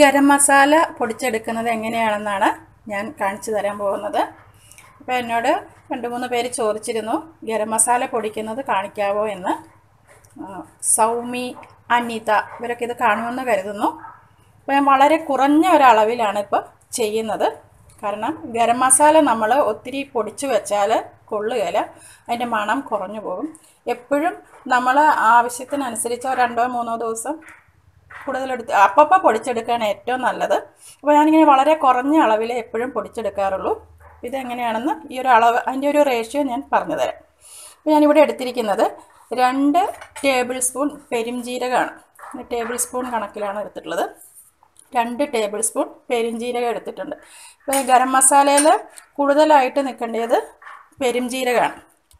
ഗരം മസാല പൊടിച്ചെടുക്കുന്നത് എങ്ങനെയാണെന്നാണ് ഞാൻ കാണിച്ചു തരാൻ പോകുന്നത്. അപ്പോൾ എന്നോട് രണ്ട് മൂന്ന് പേര് ചോദിച്ചിരുന്നു ഗരം മസാല പൊടിക്കുന്നത് കാണിക്കാവോ എന്ന്. സൗമി അനിത ഇവരൊക്കെ ഇത് കാണുമെന്ന് കരുതുന്നു. അപ്പോൾ ഞാൻ വളരെ കുറഞ്ഞ ഒരളവിലാണ് ഇപ്പോൾ ചെയ്യുന്നത്. കാരണം ഗരം മസാല നമ്മൾ ഒത്തിരി പൊടിച്ചു വെച്ചാൽ കൊള്ളുകയില്ല അതിന്റെ മണം കുറഞ്ഞു പോകും. എപ്പോഴും നമ്മൾ ആവശ്യത്തിനനുസരിച്ച് രണ്ടോ മൂന്നോ ദിവസം കൂടുതലെടുത്ത് അപ്പപ്പോൾ പൊടിച്ചെടുക്കുകയാണ് ഏറ്റവും നല്ലത്. അപ്പോൾ ഞാനിങ്ങനെ വളരെ കുറഞ്ഞ അളവിൽ എപ്പോഴും പൊടിച്ചെടുക്കാറുള്ളൂ. ഇതെങ്ങനെയാണെന്ന് ഈ ഒരു അളവ് അതിന്റെ ഒരു റേഷ്യോ ഞാൻ പറഞ്ഞുതരാം. അപ്പോൾ ഞാനിവിടെ എടുത്തിരിക്കുന്നത് രണ്ട് ടേബിൾ സ്പൂൺ പെരുംജീരകമാണ്. ടേബിൾ സ്പൂൺ കണക്കിലാണ് എടുത്തിട്ടുള്ളത്. രണ്ട് ടേബിൾ സ്പൂൺ പെരുംജീരകം എടുത്തിട്ടുണ്ട്. ഇപ്പോൾ ഗരം മസാലയിൽ കൂടുതലായിട്ട് നിൽക്കേണ്ടത് പെരുംജീരകമാണ്.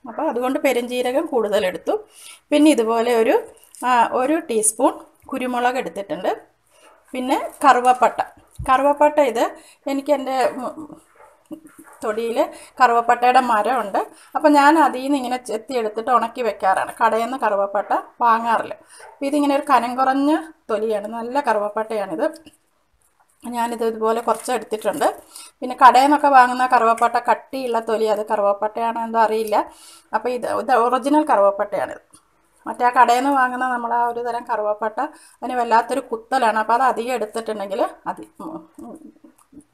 അപ്പോൾ അതുകൊണ്ട് പെരുംജീരകം കൂടുതലെടുത്തു. പിന്നെ ഇതുപോലെ ഒരു ഒരു ടീസ്പൂൺ കുരുമുളക് എടുത്തിട്ടുണ്ട്. പിന്നെ കറുവപ്പട്ട. കറുവപ്പട്ട ഇത് എനിക്ക് എന്റെ തൊടിയിൽ കറുവപ്പട്ടയുടെ മരമുണ്ട്. അപ്പോൾ ഞാൻ അതിൽ നിന്ന് ഇങ്ങനെ ചെത്തി എടുത്തിട്ട് ഉണക്കി വെക്കാറാണ്. കടയിൽ നിന്ന് കറുവപ്പട്ട വാങ്ങാറില്ല. അപ്പോൾ ഇതിങ്ങനെ ഒരു കനം കുറഞ്ഞ തൊലിയാണ്. നല്ല കറുവപ്പട്ടയാണിത്. ഞാനിത് ഇതുപോലെ കുറച്ച് എടുത്തിട്ടുണ്ട്. പിന്നെ കടയിൽ നിന്നൊക്കെ വാങ്ങുന്ന കറുവപ്പട്ട കട്ടിയുള്ള തൊലി അത് കറുവപ്പട്ടയാണോ എന്തോ അറിയില്ല. അപ്പോൾ ഇത് ഇത് ഒറിജിനൽ കറുവപ്പട്ടയാണിത്. മറ്റേ ആ കടയിൽ നിന്ന് വാങ്ങുന്ന നമ്മൾ ആ ഒരു തരം കറുവപ്പട്ട അതിന് വല്ലാത്തൊരു കുത്തലാണ്. അപ്പോൾ അത് അധികം എടുത്തിട്ടുണ്ടെങ്കിൽ അതി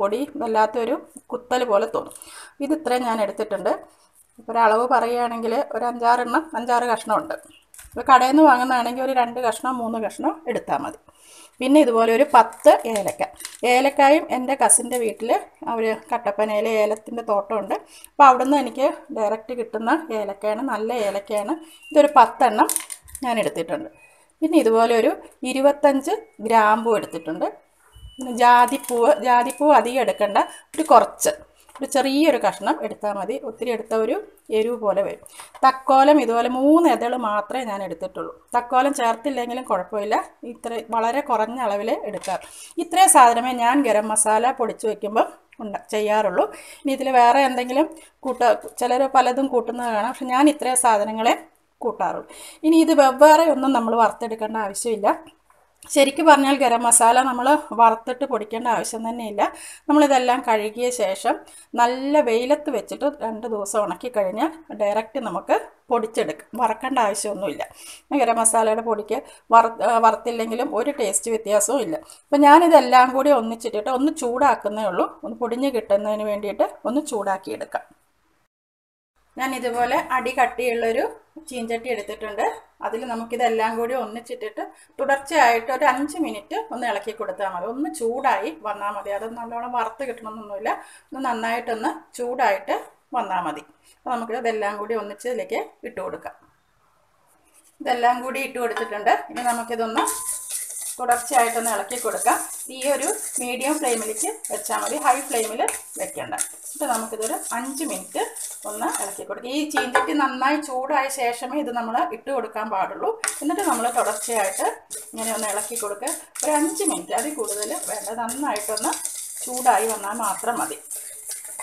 പൊടി വല്ലാത്തൊരു കുത്തൽ പോലെ തോന്നും. ഇത് ഇത്രയും ഞാൻ എടുത്തിട്ടുണ്ട്. ഇപ്പോൾ ഒരളവ് പറയുകയാണെങ്കിൽ ഒരു അഞ്ചാറെണ്ണം അഞ്ചാറ് കഷ്ണമുണ്ട്. ഇപ്പോൾ കടയിൽ നിന്ന് വാങ്ങുന്നതാണെങ്കിൽ ഒരു രണ്ട് കഷ്ണം മൂന്ന് കഷ്ണം എടുത്താൽ മതി. പിന്നെ ഇതുപോലെ ഒരു പത്ത് ഏലക്ക. ഏലക്കായും എന്റെ കസിന്റെ വീട്ടിൽ അവർ കട്ടപ്പനയിലെ ഏലത്തിന്റെ തോട്ടമുണ്ട്. അപ്പോൾ അവിടുന്ന് എനിക്ക് ഡയറക്റ്റ് കിട്ടുന്ന ഏലക്കയാണ് നല്ല ഏലക്കയാണ്. ഇതൊരു പത്തെണ്ണം ഞാൻ എടുത്തിട്ടുണ്ട്. പിന്നെ ഇതുപോലെ ഒരു ഇരുപത്തഞ്ച് ഗ്രാമ്പു എടുത്തിട്ടുണ്ട്. പിന്നെ ജാതിപ്പൂവ് ജാതിപ്പൂവ് അധികം എടുക്കേണ്ട ഒരു കുറച്ച്. ഒരു ചെറിയൊരു കഷ്ണം എടുത്താൽ മതി. ഒത്തിരി എടുത്ത ഒരു എരിവ് പോലെ വരും. തക്കോലം ഇതുപോലെ മൂന്ന് ഇതൾ മാത്രമേ ഞാൻ എടുത്തിട്ടുള്ളൂ. തക്കോലം ചേർത്തില്ലെങ്കിലും കുഴപ്പമില്ല. ഇത്ര വളരെ കുറഞ്ഞ അളവിൽ എടുക്കാറ് ഇത്രയും സാധനമേ ഞാൻ ഗരം മസാല പൊടിച്ച് വയ്ക്കുമ്പോൾ ഉണ്ട ചെയ്യാറുള്ളൂ. ഇനി ഇതിൽ വേറെ എന്തെങ്കിലും കൂട്ട ചിലർ പലതും കൂട്ടുന്നത് കാണാം പക്ഷെ ഞാൻ ഇത്രയും സാധനങ്ങളെ കൂട്ടാറുള്ളൂ. ഇനി ഇത് വെവ്വേറെ ഒന്നും നമ്മൾ വറുത്തെടുക്കേണ്ട ആവശ്യമില്ല. ശരിക്കും പറഞ്ഞാൽ ഗരം മസാല നമ്മൾ വറുത്തിട്ട് പൊടിക്കേണ്ട ആവശ്യം തന്നെയില്ല. നമ്മളിതെല്ലാം കഴുകിയ ശേഷം നല്ല വെയിലത്ത് വെച്ചിട്ട് രണ്ട് ദിവസം ഉണക്കി കഴിഞ്ഞാൽ ഡയറക്റ്റ് നമുക്ക് പൊടിച്ചെടുക്കാം. വറക്കേണ്ട ആവശ്യമൊന്നുമില്ല. ഗരം മസാലയുടെ പൊടിക്ക് വറ വറുത്തില്ലെങ്കിലും ഒരു ടേസ്റ്റ് വ്യത്യാസവും ഇല്ല. അപ്പം ഞാനിതെല്ലാം കൂടി ഒന്നിച്ചിട്ടിട്ട് ഒന്ന് ചൂടാക്കുന്നേ ഉള്ളൂ. ഒന്ന് പൊടിഞ്ഞ് കിട്ടുന്നതിന് വേണ്ടിയിട്ട് ഒന്ന് ചൂടാക്കിയെടുക്കാം. ഞാൻ ഇതുപോലെ അടി കട്ടിയുള്ളൊരു ചീഞ്ചട്ടി എടുത്തിട്ടുണ്ട്. അതിൽ നമുക്കിതെല്ലാം കൂടി ഒന്നിച്ചിട്ടിട്ട് തുടർച്ചയായിട്ട് ഒരു അഞ്ച് മിനിറ്റ് ഒന്ന് ഇളക്കി കൊടുത്താൽ മതി. ഒന്ന് ചൂടായി വന്നാൽ മതി. അത് നല്ലോണം വറുത്ത് കിട്ടണമെന്നൊന്നുമില്ല. ഒന്ന് നന്നായിട്ടൊന്ന് ചൂടായിട്ട് വന്നാൽ മതി. അപ്പോൾ നമുക്ക് ഇതെല്ലാം കൂടി ഒന്നിച്ച് ഇതിലേക്ക് ഇട്ട് കൊടുക്കാം. ഇതെല്ലാം കൂടി ഇട്ട് കൊടുത്തിട്ടുണ്ട്. ഇനി നമുക്കിതൊന്ന് തുടർച്ചയായിട്ടൊന്ന് ഇളക്കി കൊടുക്കാം. ഈ ഒരു മീഡിയം ഫ്ലെയിമിലേക്ക് വെച്ചാൽ മതി. ഹൈ ഫ്ലെയിമിൽ വെക്കേണ്ട. എന്നിട്ട് നമുക്കിതൊരു അഞ്ച് മിനിറ്റ് ഒന്ന് ഇളക്കി കൊടുക്കുക ഈ ചീഞ്ചട്ടി നന്നായി ചൂടായ ശേഷമേ ഇത് നമ്മൾ ഇട്ട് കൊടുക്കാൻ പാടുള്ളൂ. എന്നിട്ട് നമ്മൾ തുടർച്ചയായിട്ട് ഇങ്ങനെ ഒന്ന് ഇളക്കി കൊടുക്കുക. ഒരു അഞ്ച് മിനിറ്റ് അതിൽ കൂടുതൽ വേണ്ട. നന്നായിട്ടൊന്ന് ചൂടായി വന്നാൽ മാത്രം മതി.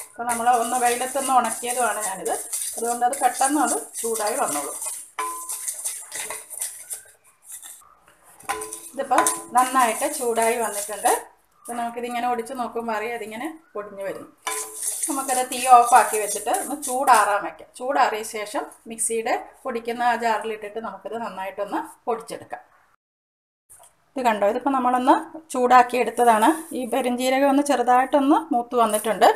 അപ്പോൾ നമ്മൾ ഒന്ന് വെയിലത്തൊന്ന് ഉണക്കിയതുമാണ് ഞാനിത്. അതുകൊണ്ട് അത് പെട്ടെന്ന് അത് ചൂടായി വന്നോളൂ. ഇതിപ്പോൾ നന്നായിട്ട് ചൂടായി വന്നിട്ടുണ്ട്. അപ്പോൾ നമുക്കിതിങ്ങനെ ഒടിച്ച് നോക്കുമ്പോൾ അറിയാം അതിങ്ങനെ പൊടിഞ്ഞു വരും. നമുക്കത് തീ ഓഫാക്കി വെച്ചിട്ട് ഒന്ന് ചൂടാറാൻ വയ്ക്കാം ചൂടാറിയ ശേഷം മിക്സിയുടെ പൊടിക്കുന്ന ആ ജാറിലിട്ടിട്ട് നമുക്കിത് നന്നായിട്ടൊന്ന് പൊടിച്ചെടുക്കാം. ഇത് കണ്ടോ? ഇതിപ്പോൾ നമ്മളൊന്ന് ചൂടാക്കി എടുത്തതാണ്. ഈ പെരിഞ്ചീരകം ഒന്ന് ചെറുതായിട്ടൊന്ന് മൂത്ത് വന്നിട്ടുണ്ട്.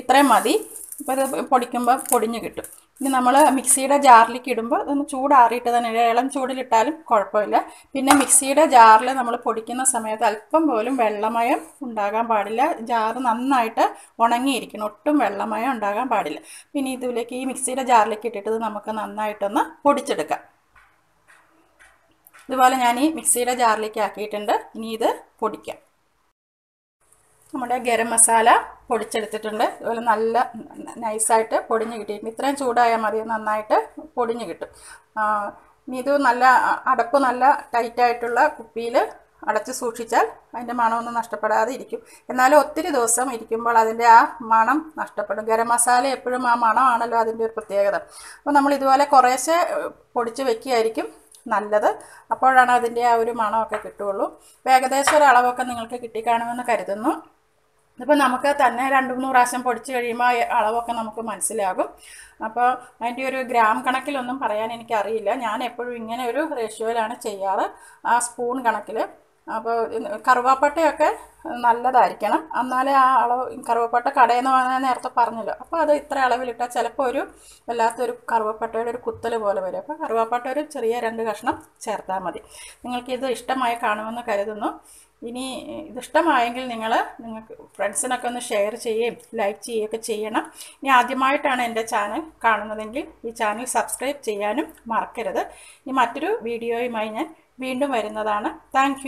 ഇത്രയും മതി. ഇപ്പോൾ ഇത് പൊടിക്കുമ്പോൾ പൊടിഞ്ഞ് കിട്ടും. ഇനി നമ്മൾ മിക്സിയുടെ ജാറിലേക്ക് ഇടുമ്പോൾ അതൊന്ന് ചൂടാറിയിട്ട് തന്നെ. ഇളം ചൂടിലിട്ടാലും കുഴപ്പമില്ല. പിന്നെ മിക്സിയുടെ ജാറിൽ നമ്മൾ പൊടിക്കുന്ന സമയത്ത് അല്പം പോലും വെള്ളമയം ഉണ്ടാകാൻ പാടില്ല. ജാറ് നന്നായിട്ട് ഉണങ്ങിയിരിക്കണം. ഒട്ടും വെള്ളമയം ഉണ്ടാകാൻ പാടില്ല. പിന്നെ ഇതിലേക്ക് ഈ മിക്സിയുടെ ജാറിലേക്ക് ഇട്ടിട്ട് നമുക്ക് നന്നായിട്ടൊന്ന് പൊടിച്ചെടുക്കാം. ഇതുപോലെ ഞാൻ ഈ മിക്സിയുടെ ജാറിലേക്ക് ആക്കിയിട്ടുണ്ട്. ഇനി ഇത് പൊടിക്കാം. നമ്മുടെ ഗരം മസാല പൊടിച്ചെടുത്തിട്ടുണ്ട്. അതുപോലെ നല്ല നൈസായിട്ട് പൊടിഞ്ഞ് കിട്ടിയിട്ടുണ്ട്. ഇത്രയും ചൂടായാൽ മതി. നന്നായിട്ട് പൊടിഞ്ഞ് കിട്ടും. ഇത് നല്ല അടപ്പ് നല്ല ടൈറ്റായിട്ടുള്ള കുപ്പിയിൽ അടച്ച് സൂക്ഷിച്ചാൽ അതിന്റെ മണമൊന്നും നഷ്ടപ്പെടാതെ ഇരിക്കും എന്നാലും ഒത്തിരി ദിവസം ഇരിക്കുമ്പോൾ അതിന്റെ ആ മണം നഷ്ടപ്പെടും. ഗരം മസാല എപ്പോഴും ആ മണമാണല്ലോ അതിന്റെ ഒരു പ്രത്യേകത. അപ്പോൾ നമ്മൾ ഇതുപോലെ കുറേശ്ശെ പൊടിച്ച് വെക്കുകയായിരിക്കും നല്ലത്. അപ്പോഴാണ് അതിന്റെ ആ ഒരു മണമൊക്കെ അപ്പോൾ ഏകദേശം ഒരു അളവൊക്കെ നിങ്ങൾക്ക് കിട്ടിക്കാണുമെന്ന് കരുതുന്നു. ഇപ്പോൾ നമുക്ക് തന്നെ രണ്ട് മൂന്ന് പ്രാവശ്യം പൊടിച്ച് കഴിയുമ്പോൾ അളവൊക്കെ നമുക്ക് മനസ്സിലാകും. അപ്പോൾ അതിന്റെ ഒരു ഗ്രാം കണക്കിലൊന്നും പറയാൻ എനിക്കറിയില്ല. ഞാൻ എപ്പോഴും ഇങ്ങനെ ഒരു റേഷ്യോയിലാണ് ചെയ്യാറ്. ആ സ്പൂൺ കണക്കിൽ അപ്പോൾ കറുവാപ്പട്ടയൊക്കെ നല്ലതായിരിക്കണം. എന്നാലേ ആ അളവ് കറുവപ്പട്ട കടയിൽ നിന്ന് വാങ്ങാൻ നേരത്തെ പറഞ്ഞല്ലോ. അപ്പോൾ അത് ഇത്ര അളവിലിട്ടാൽ ചിലപ്പോൾ ഒരു വല്ലാത്തൊരു കറുവപ്പട്ടയുടെ ഒരു കുത്തൽ പോലെ വരും. അപ്പോൾ കറുവപ്പട്ട ഒരു ചെറിയ രണ്ട് കഷ്ണം ചേർത്താൽ മതി. നിങ്ങൾക്കിത് ഇഷ്ടമായി കാണുമെന്ന് കരുതുന്നു. ഇനി ഇതിഷ്ടമായെങ്കിൽ നിങ്ങൾ നിങ്ങൾക്ക് ഫ്രണ്ട്സിനൊക്കെ ഒന്ന് ഷെയർ ചെയ്യുകയും ലൈക്ക് ചെയ്യുകയൊക്കെ ചെയ്യണം. ഇനി ആദ്യമായിട്ടാണ് എന്റെ ചാനൽ കാണുന്നതെങ്കിൽ ഈ ചാനൽ സബ്സ്ക്രൈബ് ചെയ്യാനും മറക്കരുത്. ഇനി മറ്റൊരു വീഡിയോയുമായി ഞാൻ വീണ്ടും വരുന്നതാണ്. താങ്ക്